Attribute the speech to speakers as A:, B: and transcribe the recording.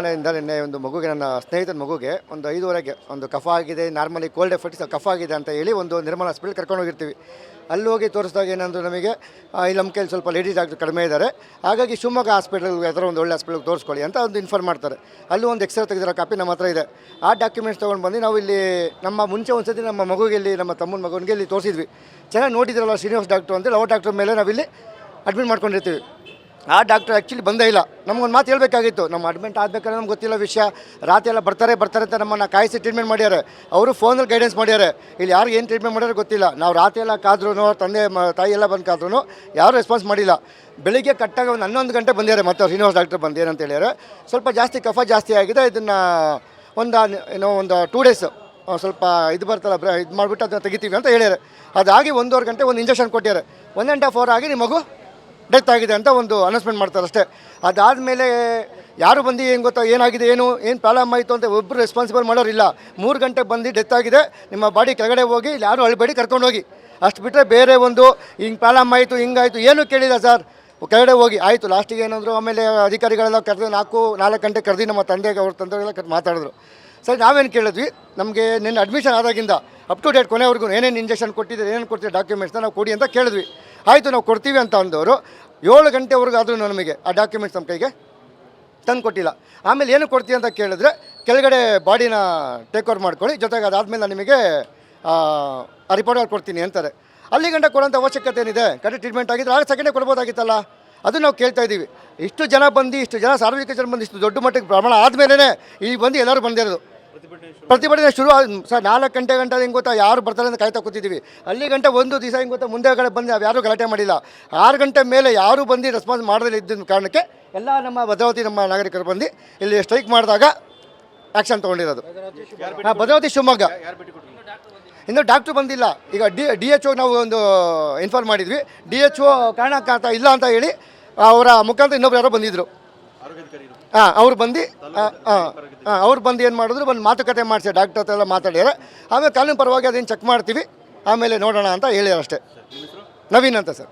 A: ಮನೆಯಿಂದ ನಿನ್ನೆ ಒಂದು ಮಗುಗೆ, ನನ್ನ ಸ್ನೇಹಿತನ ಮಗುಗೆ, ಒಂದು ಐದುವರೆಗೆ ಒಂದು ಕಫ ಆಗಿದೆ, ನಾರ್ಮಲಿ ಕೋಲ್ಡ್ ಎಫೆಕ್ಟ್ಸ್ ಕಫ ಆಗಿದೆ ಅಂತ ಹೇಳಿ ಒಂದು ನಿರ್ಮಲ ಹಾಸ್ಪಿಟಲ್ ಕರ್ಕೊಂಡು ಹೋಗಿರ್ತೀವಿ. ಅಲ್ಲಿ ಹೋಗಿ ತೋರಿಸಿದಾಗ ಏನಂದ್ರೆ ನಮಗೆ ಇಲ್ಲಿ ನಮ್ಮ ಸ್ವಲ್ಪ ಲೇಡೀಸ್ ಆಗಿ ಕಡಿಮೆ ಇದ್ದಾರೆ. ಹಾಗಾಗಿ ಶಿವಮೊಗ್ಗ ಹಾಸ್ಪಿಟಲ್ ಥರ ಒಂದು ಒಳ್ಳೆ ಹಾಸ್ಪಿಟಲ್ಗೆ ತೋರಿಸ್ಕೊಳ್ಳಿ ಅಂತ ಒಂದು ಇನ್ಫಾರ್ಮ್ ಮಾಡ್ತಾರೆ. ಅಲ್ಲೂ ಒಂದು ಎಕ್ಸ್ರೇ ತೆಗೆದಿರೋ ಕಾಪಿ ನಮ್ಮ ಹತ್ರ ಇದೆ. ಆ ಡಾಕ್ಯುಮೆಂಟ್ಸ್ ತೊಗೊಂಡು ಬಂದು ನಾವು ಇಲ್ಲಿ ನಮ್ಮ ಮುಂಚೆ ಒಂದ್ಸತಿ ನಮ್ಮ ಮಗುಗೆ ಇಲ್ಲಿ, ನಮ್ಮ ತಮ್ಮನ ಮಗನಿಗೆ ಇಲ್ಲಿ ತೋರಿಸಿದ್ವಿ. ಚೆನ್ನಾಗಿ ನೋಡಿದ್ರಲ್ಲ ಶ್ರೀನಿವಾಸ್ ಡಾಕ್ಟ್ರು ಅಂದರೆ ಅವ್ರ ಡಾಕ್ಟ್ರ್ ಮೇಲೆ ನಾವಿಲ್ಲಿ ಅಡ್ಮಿಟ್ ಮಾಡ್ಕೊಂಡಿರ್ತೀವಿ. ಆ ಡಾಕ್ಟರ್ ಆ್ಯಕ್ಚುಲಿ ಬಂದೇ ಇಲ್ಲ. ನಮ್ಗೊಂದು ಮಾತು ಹೇಳಬೇಕಾಗಿತ್ತು. ನಮ್ಮ ಅಡ್ಮಿಂಟ್ ಆಗಬೇಕಾದ್ರೆ ನಮ್ಗೆ ಗೊತ್ತಿಲ್ಲ ವಿಷಯ. ರಾತ್ರಿ ಎಲ್ಲ ಬರ್ತಾರೆ ಬರ್ತಾರೆ ಅಂತ ನಮ್ಮನ್ನು ಕಾಯಿಸಿ ಟ್ರೀಟ್ಮೆಂಟ್ ಮಾಡ್ಯಾರೆ. ಅವರು ಫೋನಲ್ಲಿ ಗೈಡೆನ್ಸ್ ಮಾಡ್ಯಾರೆ. ಇಲ್ಲಿ ಯಾರು ಏನು ಟ್ರೀಟ್ಮೆಂಟ್ ಮಾಡ್ಯಾರ ಗೊತ್ತಿಲ್ಲ. ನಾವು ರಾತ್ರಿ ಎಲ್ಲ ಕಾದ್ರೂ ತಂದೆ ತಾಯಿ ಎಲ್ಲ ಬಂದು ಕಾದ್ರೂ ಯಾರೂ ರೆಸ್ಪಾನ್ಸ್ ಮಾಡಿಲ್ಲ. ಬೆಳಿಗ್ಗೆ ಕಟ್ಟಾಗ ಒಂದು ಹನ್ನೊಂದು ಗಂಟೆ ಬಂದಿದ್ದಾರೆ ಮತ್ತೆ ಶ್ರೀನಿವಾಸ್ ಡಾಕ್ಟರ್ ಬಂದು ಏನಂತ ಹೇಳ್ಯಾರೆ. ಸ್ವಲ್ಪ ಜಾಸ್ತಿ ಕಫ ಜಾಸ್ತಿ ಆಗಿದೆ, ಇದನ್ನು ಒಂದು ಏನೋ ಒಂದು ಟೂ ಡೇಸ್ ಸ್ವಲ್ಪ ಇದು ಬರ್ತಲ್ಲ, ಬ್ರ, ಇದು ಮಾಡಿಬಿಟ್ಟು ಅದನ್ನು ತೆಗಿತೀವಿ ಅಂತ ಹೇಳ್ಯಾರೆ. ಅದಾಗಿ ಒಂದೂವರೆ ಗಂಟೆ ಒಂದು ಇಂಜೆಕ್ಷನ್ ಕೊಟ್ಟಿದ್ದಾರೆ ಒನ್ ಆ್ಯಂಡ್ ಹಾಫ್ ಅವರ್ ಆಗಿ ನಿಮ್ಮ ಮಗು ಡೆತ್ ಆಗಿದೆ ಅಂತ ಒಂದು ಅನೌನ್ಸ್ಮೆಂಟ್ ಮಾಡ್ತಾರೆ ಅಷ್ಟೇ. ಅದಾದಮೇಲೆ ಯಾರು ಬಂದು ಏನು ಗೊತ್ತಾ, ಏನಾಗಿದೆ, ಏನು ಏನು ಪ್ರಾಬ್ಲಮ್ ಆಯಿತು ಅಂತ ಒಬ್ಬರು ರೆಸ್ಪಾನ್ಸಿಬಲ್ ಮಾಡೋರಿಲ್ಲ ಮೂರು ಗಂಟೆಗೆ ಬಂದು ಡೆತ್ ಆಗಿದೆ. ನಿಮ್ಮ ಬಾಡಿ ಕೆಳಗಡೆ ಹೋಗಿ, ಇಲ್ಲಿ ಯಾರು ಅಳಬೇಡಿ ಕರ್ಕೊಂಡು ಹೋಗಿ. ಅಷ್ಟು ಬಿಟ್ಟರೆ ಬೇರೆ ಒಂದು, ಹಿಂಗೆ ಪ್ರಾಬ್ಲಮ್ ಆಯಿತು ಹಿಂಗಾಯಿತು ಏನು ಕೇಳಿಲ್ಲ ಸರ್ ಕೆಳಗಡೆ ಹೋಗಿ, ಆಯಿತು ಲಾಸ್ಟಿಗೆ ಏನಂದ್ರು ಆಮೇಲೆ ಅಧಿಕಾರಿಗಳೆಲ್ಲ ಕರೆದು ನಾಲ್ಕು ನಾಲ್ಕು ಗಂಟೆ ಕರೆದು ನಮ್ಮ ತಂದೆಗೆ, ಅವ್ರ ತಂದೆಗೆಲ್ಲ ಕರೆದು ಮಾತಾಡಿದ್ರು. ಸರ್, ನಾವೇನು ಕೇಳಿದ್ವಿ? ನಮಗೆ ನಿನ್ನ ಅಡ್ಮಿಷನ್ ಆದಾಗಿಂದ ಅಪ್ ಟು ಡೇಟ್ ಕೊನೆವರೆಗೂ ಏನೇನು ಇಂಜೆಕ್ಷನ್ ಕೊಟ್ಟಿದ್ದಾರೆ, ಏನೇನು ಕೊಡ್ತೀರಿ ಡಾಕ್ಯುಮೆಂಟ್ಸ್ನ ನಾವು ಕೊಡಿ ಅಂತ ಕೇಳಿದ್ವಿ. ಆಯಿತು, ನಾವು ಕೊಡ್ತೀವಿ ಅಂತ ಅಂದವರು, ಏಳು ಗಂಟೆವರೆಗೂ ಆದರೂ ನಮಗೆ ಆ ಡಾಕ್ಯುಮೆಂಟ್ಸ್ ನಮ್ಮ ಕೈಗೆ ತಂದು ಕೊಟ್ಟಿಲ್ಲ. ಆಮೇಲೆ ಏನು ಕೊಡ್ತೀವಿ ಅಂತ ಕೇಳಿದ್ರೆ, ಕೆಳಗಡೆ ಬಾಡಿನ ಟೇಕ್ ಓವರ್ ಮಾಡ್ಕೊಳ್ಳಿ, ಜೊತೆಗೆ ಅದಾದಮೇಲೆ ನಾನು ನಿಮಗೆ, ಆ ರಿಪೋರ್ಟ್ ಕೊಡ್ತೀನಿ ಅಂತಾರೆ. ಅಲ್ಲಿ ಗಂಟೆ ಕೊಡೋಂಥ ಅವಶ್ಯಕತೆ ಏನಿದೆ? ಕರೆಕ್ಟ್ ಟ್ರೀಟ್ಮೆಂಟ್ ಆಗಿದ್ರೆ ಆಗ ಸೆಕೆಂಡೇ ಕೊಡ್ಬೋದಾಗಿತ್ತಲ್ಲ? ಅದು ನಾವು ಕೇಳ್ತಾ ಇದ್ದೀವಿ. ಇಷ್ಟು ಜನ ಬಂದು, ಇಷ್ಟು ಜನ ಸಾರ್ವಜನಿಕ ಜನ ಬಂದು, ಇಷ್ಟು ದೊಡ್ಡ ಮಟ್ಟಕ್ಕೆ ಪ್ರಮಾಣ ಆದಮೇಲೆ ಈ ಬಂದು ಎಲ್ಲರೂ ಬಂದಿರೋದು. ಪ್ರತಿಭಟನೆ ಶುರು ಸರ್, ನಾಲ್ಕು ಗಂಟೆ ಗಂಟೆ ಹಿಂಗೆ ಗೊತ್ತಾ? ಯಾರು ಬರ್ತಾರೆ ಅಂತ ಕಾಯ್ತಾ ಕೂತಿದ್ದೀವಿ ಅಲ್ಲಿ ಗಂಟೆ ಒಂದು ದಿವಸ ಹೆಂಗೆ ಗೊತ್ತಾ? ಮುಂದೆ ಕಡೆ ಬಂದು ಯಾರು ಗಲಾಟೆ ಮಾಡಿಲ್ಲ. ಆರು ಗಂಟೆ ಮೇಲೆ ಯಾರು ಬಂದು ರೆಸ್ಪಾನ್ಸ್ ಮಾಡದೇ ಇದ್ದ ಕಾರಣಕ್ಕೆ ಎಲ್ಲ ನಮ್ಮ ಭದ್ರಾವತಿ ನಮ್ಮ ನಾಗರಿಕರು ಬಂದು ಇಲ್ಲಿ ಸ್ಟ್ರೈಕ್ ಮಾಡಿದಾಗ ಆ್ಯಕ್ಷನ್ ತೊಗೊಂಡಿರೋದು. ಹಾಂ, ಭದ್ರಾವತಿ ಶಿವಮೊಗ್ಗ. ಇನ್ನು ಡಾಕ್ಟ್ರು ಬಂದಿಲ್ಲ. ಈಗ ಡಿ ಡಿ ಎಚ್ ಓ ನಾವು ಒಂದು ಇನ್ಫಾರ್ಮ್ ಮಾಡಿದ್ವಿ. ಡಿ ಎಚ್ ಒ ಕಾರಣಕ್ಕಾಗ್ತಾ ಇಲ್ಲ ಅಂತ ಹೇಳಿ ಅವರ ಮುಖಾಂತರ ಇನ್ನೊಬ್ರು ಯಾರೋ ಬಂದಿದ್ದರು ಹಾಂ ಅವ್ರು ಬಂದು ಹಾಂ ಹಾಂ ಅವ್ರು ಬಂದು ಏನು ಮಾಡಿದ್ರು ಬಂದು ಮಾತುಕತೆ ಮಾಡಿಸಿ ಡಾಕ್ಟರ್ ಹತ್ರ ಎಲ್ಲ ಮಾತಾಡ್ಯಾರ ಆಮೇಲೆ ಕಾನೂನು ಪರವಾಗಿ ಅದೇನು ಚೆಕ್ ಮಾಡ್ತೀವಿ. ಆಮೇಲೆ ನೋಡೋಣ ಅಂತ ಹೇಳ್ಯಾರ ಅಷ್ಟೇ. ನವೀನ್ ಅಂತ ಸರ್.